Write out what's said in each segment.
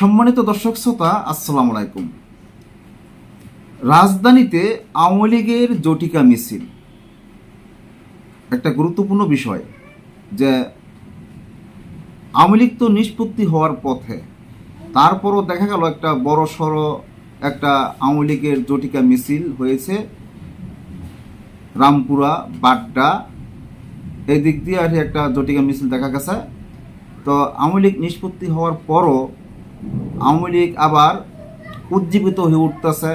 সম্মানিত দর্শক শ্রোতা, আসসালামু আলাইকুম। রাজধানীতে আওয়ামী লীগের জটিকা মিছিল। একটা গুরুত্বপূর্ণ বিষয় যে আওয়ামী লীগ তো নিষ্পত্তি হওয়ার পথে। তারপরও দেখা গেল একটা বড় সড়ো একটা আওয়ামী লীগের জটিকা মিছিল হয়েছে। রামপুরা, বাড্ডা এই দিক দিয়ে আর একটা জটিকা মিছিল দেখা গেছে। তো আওয়ামী লীগ নিষ্পত্তি হওয়ার পরও আওয়ামী লীগ আবার উজ্জীবিত হয়ে উঠতেছে,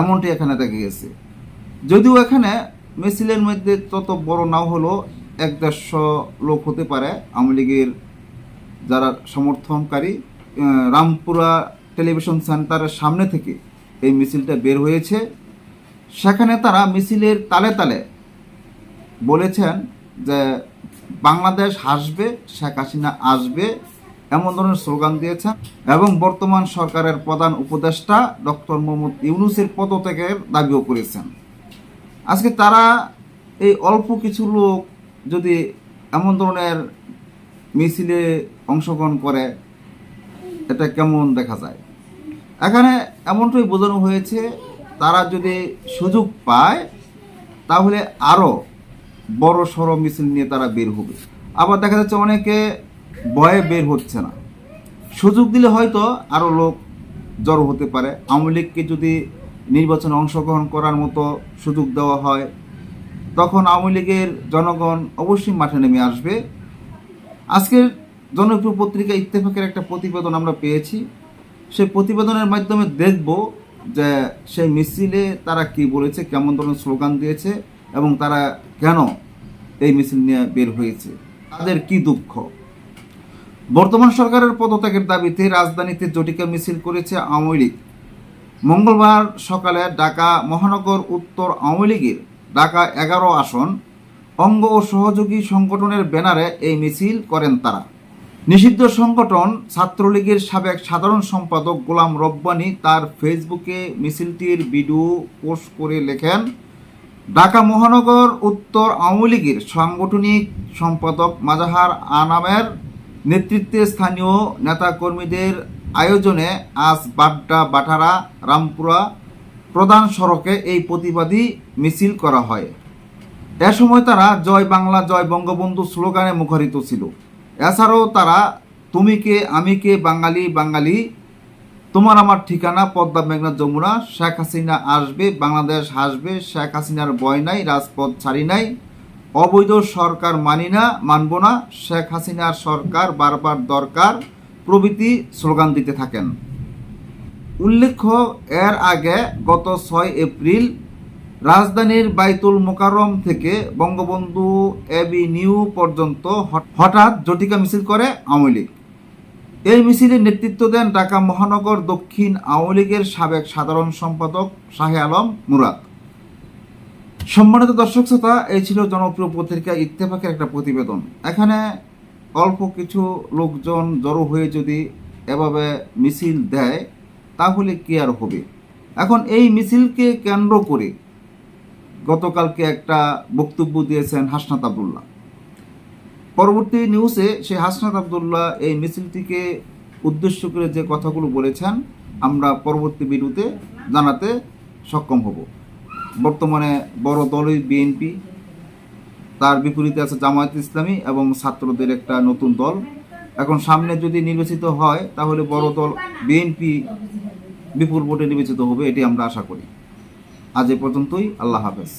এমনটি এখানে দেখা গেছে। যদিও এখানে মিছিলের মধ্যে তত বড় নাও হলো এক দেড়শো লোক হতে পারে আওয়ামী লীগের যারা সমর্থনকারী। রামপুরা টেলিভিশন সেন্টারের সামনে থেকে এই মিছিলটা বের হয়েছে। সেখানে তারা মিছিলের তালে তালে বলেছেন যে বাংলাদেশ হাসবে, শেখ হাসিনা আসবে এমন ধরনের স্লোগান দিয়েছেন এবং বর্তমান সরকারের প্রধান উপদেষ্টা ডক্টর মোহাম্মদ ইউনুসের পদত্যাগের দাবিও করেছেন। আজকে তারা এই অল্প কিছু লোক যদি এমন ধরনের মিছিলে অংশগ্রহণ করে, এটা কেমন দেখা যায়? এখানে এমনটাই বোঝানো হয়েছে, তারা যদি সুযোগ পায়, তাহলে আরও বড় সড়ো মিছিল নিয়ে তারা বের হবে। আবার দেখা যাচ্ছে অনেকে ভয়ে বের হচ্ছে না। সুযোগ দিলে হয়তো আরও লোক জড়ো হতে পারে। আওয়ামী লীগকে যদি নির্বাচনে অংশগ্রহণ করার মতো সুযোগ দেওয়া হয়, তখন আওয়ামী লীগের জনগণ অবশ্যই মাঠে নেমে আসবে। আজকের জনপ্রিয় পত্রিকা ইত্তেফাকের একটা প্রতিবেদন আমরা পেয়েছি। সেই প্রতিবেদনের মাধ্যমে দেখব যে সেই মিছিলে তারা কি বলেছে, কেমন ধরনের স্লোগান দিয়েছে এবং তারা কেন এই মিছিল নিয়ে বের হয়েছে। তাদের কি দুঃখ? বর্তমান সরকারের পদত্যাগের দাবিতে রাজধানীতে জটিকা মিছিল করেছে আওয়ামী লীগ। মঙ্গলবার সকালে ঢাকা মহানগর উত্তর আওয়ামী লীগের ঢাকা এগারো আসন অঙ্গ ও সহযোগী সংগঠনের ব্যানারে এই মিছিল করেন তারা। নিষিদ্ধ সংগঠন ছাত্রলীগের সাবেক সাধারণ সম্পাদক গোলাম রব্বানী তার ফেসবুকে মিছিলটির ভিডিও পোস্ট করে লেখেন, ঢাকা মহানগর উত্তর আওয়ামী লীগের সাংগঠনিক সম্পাদক মাজাহার আনামের নেতৃত্বে স্থানীয় নেতাকর্মীদের আয়োজনে আজ বাড্ডা বাটারা রামপুরা প্রধান সড়কে এই প্রতিবাদী মিছিল করা হয়। এ সময় তারা জয় বাংলা, জয় বঙ্গবন্ধু স্লোগানে মুখরিত ছিল। এছাড়াও তারা, তুমি কে, আমি কে, বাঙালি বাঙালি, তোমার আমার ঠিকানা, পদ্মা, মেঘনা, যমুনা, শেখ হাসিনা আসবে, বাংলাদেশ হাসবে, শেখ হাসিনার বয় নাই, রাজপথ ছাড়ি নাই অবৈধ সরকার মানি না, মানব না। শেখ হাসিনার সরকার বারবার দরকার, প্রভৃতি স্লোগান দিতে থাকেন। উল্লেখ্য, এর আগে গত ছয় এপ্রিল রাজধানীর বাইতুল মোকাররম থেকে বঙ্গবন্ধু এভিনিউ পর্যন্ত হঠাৎ জটিকা মিছিল করে আওয়ামী লীগ। এই মিছিলে নেতৃত্ব দেন ঢাকা মহানগর দক্ষিণ আওয়ামী লীগের সাবেক সাধারণ সম্পাদক শাহে আলম মুরাদ। সম্মানিত দর্শক শ্রোতা, এই ছিল জনপ্রিয় পত্রিকা ইত্তেফাকের একটা প্রতিবেদন। এখানে অল্প কিছু লোকজন জড়ো হয়ে যদি এভাবে মিছিল দেয়, তাহলে কি আর হবে? এখন এই মিছিলকে কেন্দ্র করে গতকালকে একটা বক্তব্য দিয়েছেন হাসনাত আবদুল্লাহ। পরবর্তী নিউজে সেই হাসনাত আবদুল্লাহ এই মিছিলটিকে উদ্দেশ্য করে যে কথাগুলো বলেছেন, আমরা পরবর্তী ভিডিওতে জানাতে সক্ষম হব। বর্তমানে বড় দলই বিএনপি তার বিপরীতে আছে জামায়াত ইসলামী এবং ছাত্রদের একটা নতুন দল। এখন সামনে যদি নির্বাচিত হয়, তাহলে বড় দল বিএনপি বিপুল ভোটে নির্বাচিত হবে এটি আমরা আশা করি। আজ এ পর্যন্তই, আল্লাহ হাফেজ।